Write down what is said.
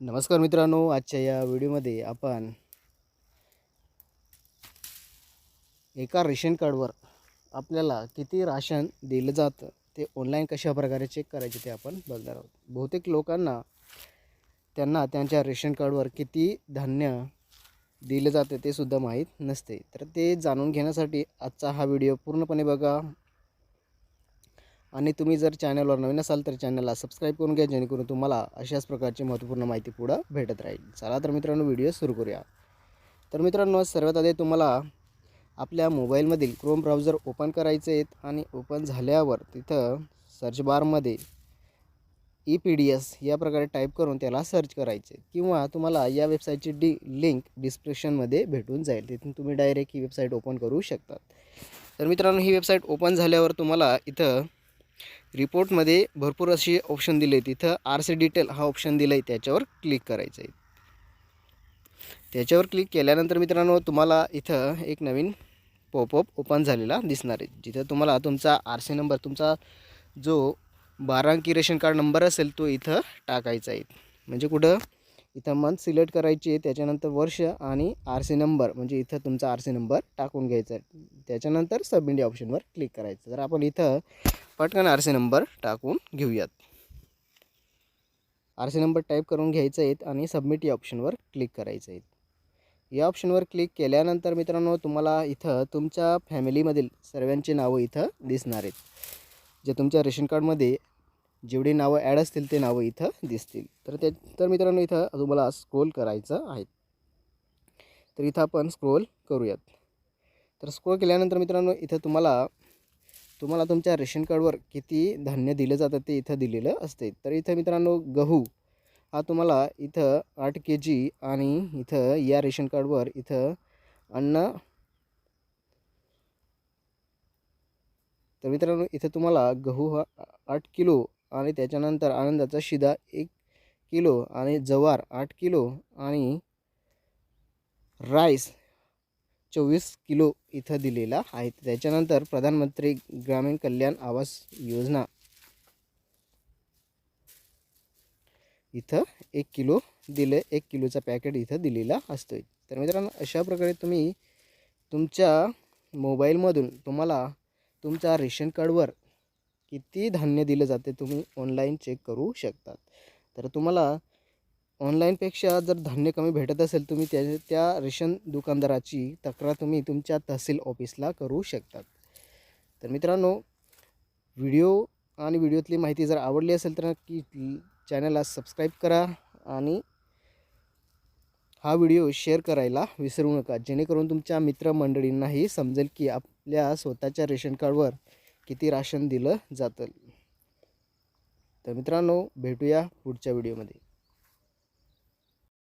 नमस्कार मित्रांनो आजच्या या व्हिडिओमध्ये आपण एका रेशन कार्डवर आपल्याला किती राशन दिलं जातं ते ऑनलाईन कशा प्रकारे चेक करायचे ते आपण बघणार आहोत. बहुतेक लोकांना त्यांना त्यांच्या रेशन कार्डवर किती धान्य दिलं जातं ते सुद्धा माहीत नसते. तर ते जाणून घेण्यासाठी आजचा हा व्हिडिओ पूर्णपणे बघा. आणि तुम्ही जर चॅनलवर नवीन असाल तर चॅनलला सबस्क्राईब करून घ्या जेणेकरून तुम्हाला अशाच प्रकारची महत्त्वपूर्ण माहिती पुढं भेटत राहील. चला तर मित्रांनो व्हिडिओ सुरू करूया. तर मित्रांनो सर्वात आधी तुम्हाला आपल्या मोबाईलमधील क्रोम ब्राउझर ओपन करायचे आहेत आणि ओपन झाल्यावर तिथं सर्च बारमध्ये ई पी डी एस या प्रकारे टाईप करून त्याला सर्च करायचे. किंवा तुम्हाला या वेबसाईटची डी लिंक डिस्क्रिप्शनमध्ये भेटून जाईल. तिथून तुम्ही डायरेक्ट ही वेबसाईट ओपन करू शकतात तर मित्रांनो ही वेबसाईट ओपन झाल्यावर तुम्हाला इथं रिपोर्टमध्ये भरपूर असे ऑप्शन दिले आहेत तिथं आर सी डिटेल हा ऑप्शन दिला आहे. त्याच्यावर क्लिक करायचं आहे. त्याच्यावर क्लिक केल्यानंतर मित्रांनो तुम्हाला इथं एक नवीन पॉपअप ओपन झालेला दिसणार आहे. जिथं तुम्हाला तुमचा आर सी नंबर तुमचा जो बारा अंकी रेशन कार्ड नंबर असेल तो इथं टाकायचा आहे. म्हणजे कुठं? इथं मंथ सिलेक्ट करायची आहे. त्याच्यानंतर वर्ष आणि आर सी नंबर म्हणजे इथं तुमचा आर सी नंबर टाकून घ्यायचा आहे. त्याच्यानंतर सबमिट या ऑप्शनवर क्लिक करायचं. तर आपण इथं पटकन आर सी नंबर टाकून घेऊयात. आर सी नंबर टाईप करून घ्यायचं आहेत आणि सबमिट या ऑप्शनवर क्लिक करायचं आहेत. या ऑप्शनवर क्लिक केल्यानंतर मित्रांनो तुम्हाला इथं तुमच्या फॅमिलीमधील सर्वांची नावं इथं दिसणार आहेत. जे तुमच्या रेशन कार्डमध्ये जेवढी नावं ॲड असतील ते नावं इथं दिसतील. तर ते तर मित्रांनो इथं तुम्हाला स्क्रोल करायचं आहे. तर इथं आपण स्क्रोल करूयात. तर स्क्रोल केल्यानंतर मित्रांनो इथं तुम्हाला तुम्हाला तुमच्या रेशन कार्डवर किती धान्य दिलं जातं ते इथं दिलेलं असते. तर इथं मित्रांनो गहू हा तुम्हाला इथं आठ के जी आणि इथं या रेशन कार्डवर इथं अन्न तर मित्रांनो इथं तुम्हाला गहू हा आठ किलो आणि त्याच्यानंतर आनंदाचा शिदा एक किलो आणि जवार आठ किलो आणि राईस चोवीस किलो इथं दिलेला आहे. त्याच्यानंतर प्रधानमंत्री ग्रामीण कल्याण आवास योजना इथं एक किलो दिले एक किलोचा पॅकेट इथं दिलेला असतो तर मित्रांनो अशा प्रकारे तुम्ही तुमच्या मोबाईलमधून तुम्हाला तुमच्या रेशन कार्डवर किती धान्य दिलं जाते तुम्ही ऑनलाईन चेक करू शकतात. तर तुम्हाला ऑनलाईनपेक्षा जर धान्य कमी भेटत असेल तुम्ही त्या त्या रेशन दुकानदाराची तक्रार तुम्ही तुमच्या तहसील ऑफिसला करू शकतात. तर मित्रांनो व्हिडिओ आणि व्हिडिओतली माहिती जर आवडली असेल तर नक्की चॅनलला सबस्क्राईब करा आणि हा व्हिडिओ शेअर करायला विसरू नका जेणेकरून तुमच्या मित्रमंडळींनाही समजेल की आपल्या स्वतःच्या रेशन कार्डवर किती राशन दिलं जातं. तर मित्रांनो भेटूया पुढच्या व्हिडिओमध्ये.